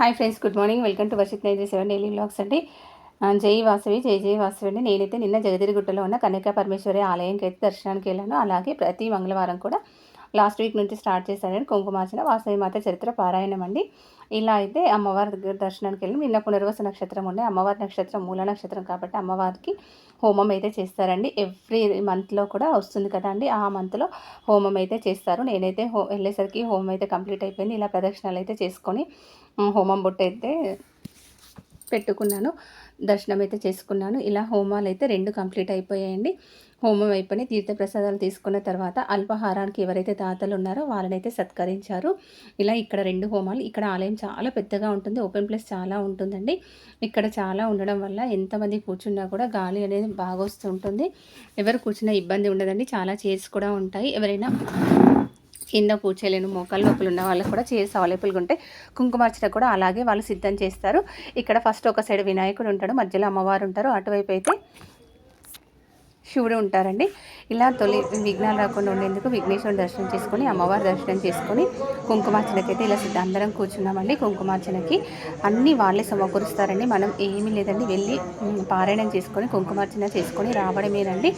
Hi friends good morning. Welcome to Varshith nine seven daily vlogs అండి. జై వాసవి జై జై వాసవి అండి. నేనైతే నిన్న జగదిరిగుట్టలో ఉన్న కనక పరమేశ్వరి ఆలయంకి అయితే దర్శనానికి వెళ్ళాను. అలాగే ప్రతి మంగళవారం కూడా లాస్ట్ వీక్ నుంచి స్టార్ట్ చేశారని కుంకుమార్చన వాసవి మాత చరిత్ర పారాయణం అండి. ఇలా అయితే అమ్మవారి దగ్గర దర్శనానికి వెళ్ళి నిన్న పునర్వస నక్షత్రం ఉండే అమ్మవారి నక్షత్రం మూల నక్షత్రం కాబట్టి అమ్మవారికి హోమం అయితే చేస్తారండి. ఎవ్రీ మంత్లో కూడా వస్తుంది కదా అండి. ఆ మంత్లో హోమం అయితే చేస్తారు. నేనైతే హో వెళ్ళేసరికి హోమం అయితే కంప్లీట్ అయిపోయింది. ఇలా ప్రదక్షిణాలు అయితే చేసుకొని హోమం బొట్టు అయితే పెట్టుకున్నాను. దర్శనం అయితే చేసుకున్నాను. ఇలా హోమాలు అయితే రెండు కంప్లీట్ అయిపోయాయండి. హోమం అయిపోయి తీర్థప్రసాదాలు తీసుకున్న తర్వాత అల్పాహారానికి ఎవరైతే దాతలు ఉన్నారో వాళ్ళనైతే సత్కరించారు. ఇలా ఇక్కడ రెండు హోమాలు ఇక్కడ ఆలయం చాలా పెద్దగా ఉంటుంది ఓపెన్ ప్లేస్ చాలా ఉంటుందండి. ఇక్కడ చాలా ఉండడం వల్ల ఎంతమంది కూర్చున్నా కూడా గాలి అనేది బాగా వస్తుంటుంది. ఎవరు కూర్చున్నా ఇబ్బంది ఉండదండి చాలా చైర్స్ కూడా ఉంటాయి. ఎవరైనా కింద కూర్చోలేను మోకాలు నొప్పులు ఉన్న వాళ్ళకి కూడా చైర్స్ అవైలబుల్గా ఉంటాయి కుంకుమార్చన కూడా అలాగే వాళ్ళు సిద్ధం చేస్తారు. ఇక్కడ ఫస్ట్ ఒక సైడ్ వినాయకుడు ఉంటాడు మధ్యలో అమ్మవారు ఉంటారు. అటువైపు అయితే శివుడు ఉంటారండి. ఇలా తొలి విఘ్నాలు రాకుండా ఉండేందుకు విఘ్నేశ్వరుని దర్శనం చేసుకొని అమ్మవారి దర్శనం చేసుకొని కుంకుమార్చనకి అయితే ఇలా సిద్ధ అందరం కూర్చున్నామండి. కుంకుమార్చనకి అన్నీ వాళ్ళే సమకూరుస్తారండి. మనం ఏమీ లేదండి. వెళ్ళి పారాయణం చేసుకొని కుంకుమార్చన చేసుకొని రావడమేనండి.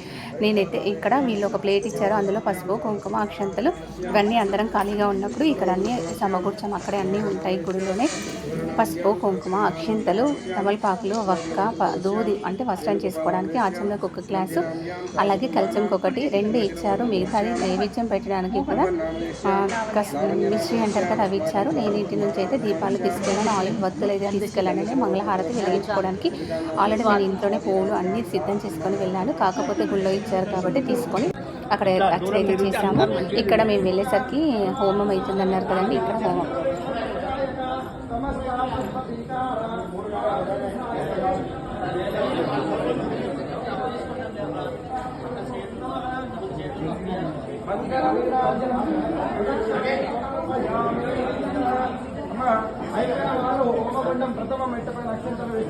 నేనైతే ఇక్కడ వీళ్ళు ఒక ప్లేట్ ఇచ్చారు. అందులో పసుపు కుంకుమ అక్షంతలు ఇవన్నీ అందరం ఖాళీగా ఉన్నప్పుడు ఇక్కడ అన్నీ సమకూర్చాం. అక్కడే అన్నీ ఉంటాయి గుడిలోనే. పసుపు కుంకుమ అక్షంతలు తమలపాకులు వక్క దూది అంటే వస్త్రం చేసుకోవడానికి ఆచమలకు ఒక గ్లాసు అలాగే కల్చంకి ఒకటి రెండు ఇచ్చారు. మిగతాది నైవేద్యం పెట్టడానికి కూడా మిశ్రీ అంటారు కదా అవి ఇచ్చారు. నేను ఇంటి నుంచి అయితే దీపాలు తీసుకెళ్ళాను. ఆయిల్ వత్తులు అయితే తీసుకెళ్ళాను మంగళహారతి వెలిగించుకోవడానికి ఆల్రెడీ నేను ఇంట్లోనే పూలు అన్నీ సిద్ధం చేసుకొని వెళ్ళాను. కాకపోతే గుళ్ళో ఇచ్చారు కాబట్టి తీసుకొని అక్కడ అక్కడ అయితే చేసాము ఇక్కడ మేము వెళ్ళేసరికి హోమం అవుతుంది అన్నారు కదండి ఇక్కడ హోమం.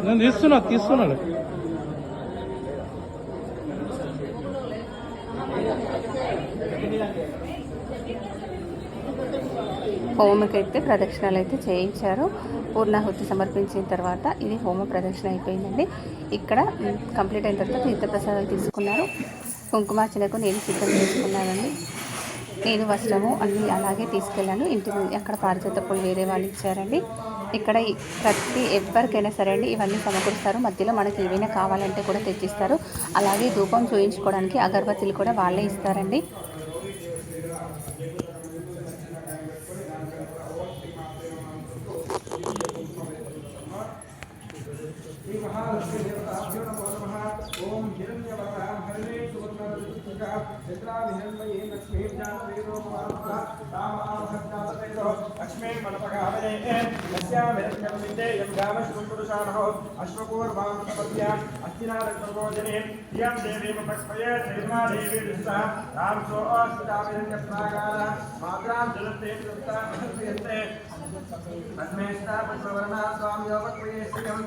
నేను తీస్తున్నా తీస్తున్నాడు. హోమకైతే ప్రదక్షిణలు అయితే చేయించారు. పూర్ణాహుతి సమర్పించిన తర్వాత ఇది హోమ ప్రదక్షిణ అయిపోయిందండి. ఇక్కడ కంప్లీట్ అయిన తర్వాత తీర్థప్రసాదాలు తీసుకున్నారు. కుంకుమార్చనకు నేను సిద్ధం చేసుకున్నానండి. నేను వస్త్రము అన్నీ అలాగే తీసుకెళ్ళాను. ఇంటి నుండి అక్కడ పారిజాత పూలు వేరే వాళ్ళు ఇచ్చారండి. ఇక్కడ ప్రతి ఎవరికైనా సరే అండి ఇవన్నీ సమకూరుస్తారు. మధ్యలో మనకి ఏవైనా కావాలంటే కూడా తెచ్చిస్తారు. అలాగే ధూపం చూయించుకోవడానికి అగరబత్తులు కూడా వాళ్ళే ఇస్తారండి. विष्णुः अस्मिन् मनपगावने यस्यां हिरण्यं विन्दे यं गामश्वपुरुषाणः अश्वपूर्वाङ्गपत्याम् अस्तिनादग्नगोजनीं इयं देवीम् उपक्वये श्रीमा देवी दुःसः रामसो अस्मिताभिरण्यप्राकारः मात्रां जलते तस्मै स्थापत्ववर्णा स्वामियोपक्वये श्रियम्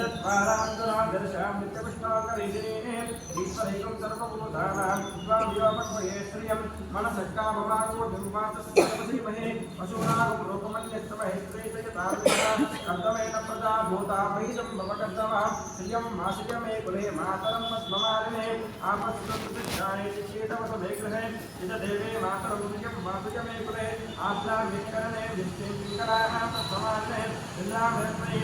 ईश्वरैकं सर्वभूतानां विवामन्वये श्रियं मनसक्कामवासोधुर्वासस्यमहे पशूनां लोकमन्यस्तमहे प्रेतयतां कर्तवेन प्रदा भूता मयिजं मम कर्तवः श्रियं मासिक मे कुले मातरं मस्ममारिणे आपस्तुतिक्षायति चेतवसमेग्रहे यज देवे मातरं श्रियं मासिक मे कुले आद्यां विकरणे विष्णुकराः मस्ममारिणे इन्द्रामृत्मये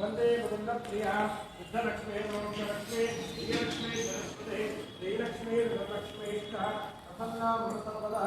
వందే కుటుంబప్రియా సిద్ధలక్ష్మీ లక్ష్మీ శ్రీలక్ష్మీ సరస్వతి శ్రీలక్ష్మీ లక్ష్మీ ప్రసన్నా సర్వదా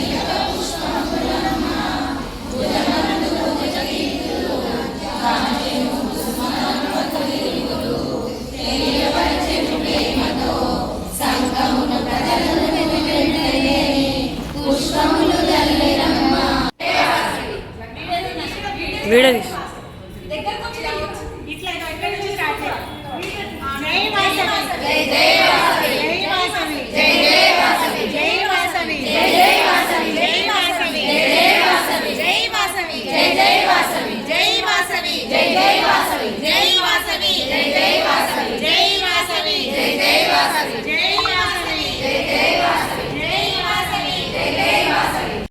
వీడియో తీసి. ఇట్లా జై